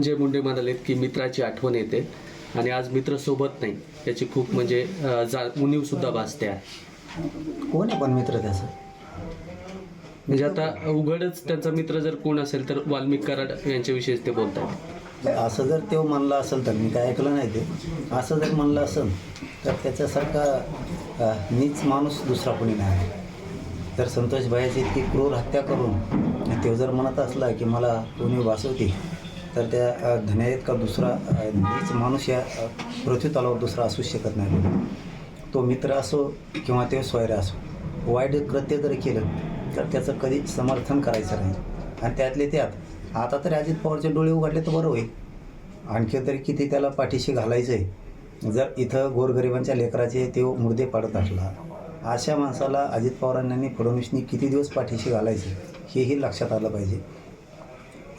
संजय मुंडे म्हणालेत की मित्राची आठवण येते आणि आज मित्र सोबत नाही. याची खूप म्हणजे उणीव सुद्धा भासते आहे. कोण आहे पण मित्र त्याचा? म्हणजे आता उघडच त्यांचा मित्र जर कोण असेल तर वाल्मिक कराड यांच्याविषयीच ते बोलत आहेत असं जर तो म्हणला असेल तर मी काय ऐकलं नाही ते. असं जर म्हणलं असेल तर त्याच्यासारखा नीच माणूस दुसरा कोणी नाही. जर संतोष भाईची इतकी क्रूर हत्या करून तो जर म्हणत असला की मला कोणी वाचवते तर त्या अ, का दुसरा हीच माणूस या पृथ्वी तलावर दुसरा असू शकत नाही. तो मित्र असो किंवा ते स्वैर असो वाईट कृत्य जरी केलं तर त्याचं कधी समर्थन करायचं नाही. आणि त्यातले त्यात आता तरी अजित पवारचे डोळे उघडले तर बरं होईल. आणखी तरी किती त्याला पाठीशी घालायचं आहे जर इथं गोरगरिबांच्या लेकराचे ते मुर्दे पाडत असला अशा माणसाला अजित पवारांनी फडणवीसनी किती दिवस पाठीशी घालायचे हेही लक्षात आलं पाहिजे.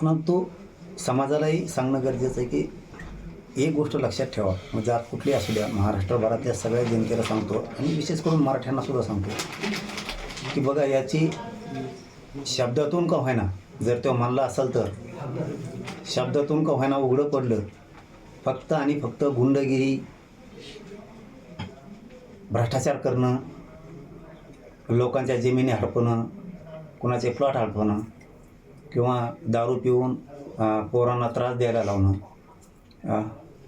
परंतु समाजालाही सांगणं गरजेचं आहे की एक गोष्ट लक्षात ठेवा. म्हणजे मग जात कुठली असू द्या महाराष्ट्रभरातल्या सगळ्या जनतेला सांगतो आणि विशेष करून मराठ्यांना सुद्धा सांगतो. की बघा याची शब्दातून का होईना जर तो मानला असेल तर शब्दातून का होईना उघडं पडलं फक्त आणि फक्त गुंडगिरी भ्रष्टाचार करणं लोकांच्या जमिनी हडपणं कुणाचे प्लॉट हडपणं किंवा दारू पिऊन पोरांना त्रास द्यायला लावणं.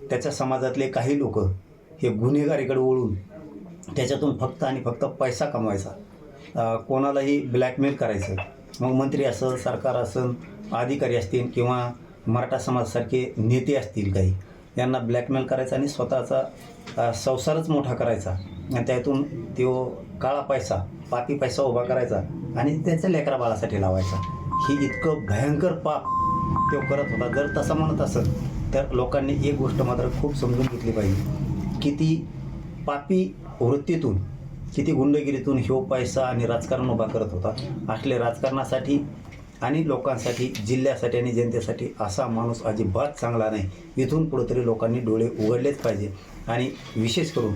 त्याच्या समाजातले काही लोक हे गुन्हेगारीकडे वळून त्याच्यातून फक्त आणि फक्त पैसा कमवायचा. कोणालाही ब्लॅकमेल करायचं. मग मंत्री असं सरकार असं अधिकारी असतील किंवा मराठा समाजासारखे नेते असतील काही यांना ब्लॅकमेल करायचा आणि स्वतःचा संसारच मोठा करायचा. आणि त्यातून तो काळा पैसा पापी पैसा उभा करायचा आणि त्याच्या लेकरा बाळासाठी लावायचा. ही इतकं भयंकर पाप तो करत होता. जर तसं म्हणत असेल तर लोकांनी एक गोष्ट मात्र खूप समजून घेतली पाहिजे. किती पापी वृत्तीतून किती गुंडगिरीतून ह्यो पैसा आणि राजकारण उभा करत होता. असले राजकारणासाठी आणि लोकांसाठी जिल्ह्यासाठी आणि जनतेसाठी असा माणूस अजिबात चांगला नाही. इथून पुढे तरी लोकांनी डोळे उघडलेच पाहिजे. आणि विशेष करून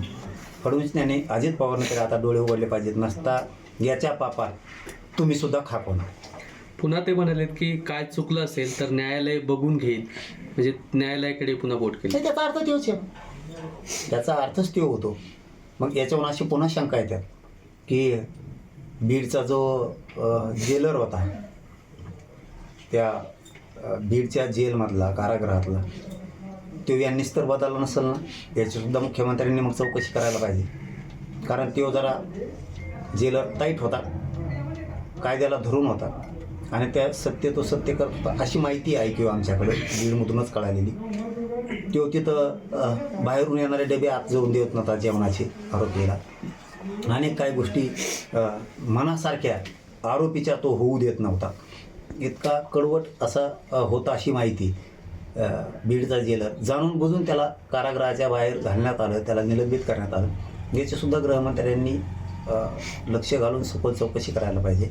फडणवीसने अजित पवारने तरी आता डोळे उघडले पाहिजेत. नसता याच्या पापात तुम्हीसुद्धा सुद्धा पुन्हा ते म्हणालेत की काय चुकलं असेल तर न्यायालय बघून घेईल. म्हणजे न्यायालयाकडे पुन्हा बोट केली. नाही त्याचा अर्थ तोच आहे त्याचा अर्थच तो होतो. मग याच्यावरून अशी पुन्हा शंका येतात की बीडचा जो जेलर होता त्या अ, बीडच्या जेलमधला कारागृहातला तो यांनीच तर बदलला नसेल ना? याचीसुद्धा मुख्यमंत्र्यांनी मग चौकशी करायला पाहिजे. कारण तो जरा जेलर टाईट होता. कायद्याला धरून होता. आणि त्या सत्य तो सत्य करत अशी माहिती आहे किंवा आमच्याकडे बीडमधूनच कळालेली. तो तिथं बाहेरून येणारे डबे आत जाऊन देत नव्हता जेवणाचे आरोपीला. अनेक काही गोष्टी मनासारख्या आरोपीच्या तो होऊ देत नव्हता. इतका कडवट असा होता अशी माहिती बीडचा जेलर. जाणून बुजून त्याला कारागृहाच्या बाहेर घालण्यात आलं त्याला निलंबित करण्यात आलं. याचेसुद्धा गृहमंत्र्यांनी लक्ष घालून सखोल चौकशी करायला पाहिजे.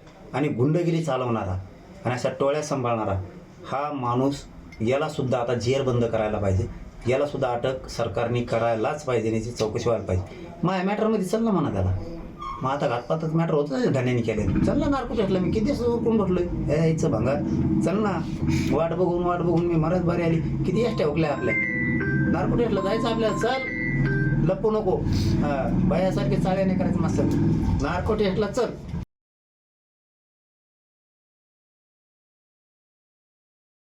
आणि गुंडगिरी चालवणारा आणि अशा टोळ्या सांभाळणारा हा माणूस यालासुद्धा आता जेर बंद करायला पाहिजे. यालासुद्धा अटक सरकारने करायलाच पाहिजे आणि याची चौकशी व्हायला पाहिजे. मग या मॅटरमध्ये चल ना म्हणा त्याला. मग आता घातपातच मॅटर होतं धन्याने केले. चल ना नारको भेटला मी किती कोण भेटलोय हे यायचं भंगा. चल ना. वाट बघून वाट बघून मी मरत बरी आली. किती एसट्या हुकल्या आपल्या. नारको भेटला जायचं आपल्याला. चल. लपू नको. बायासारखे चाळ्याने करायचं मस्त. नारको टेस्टला चल.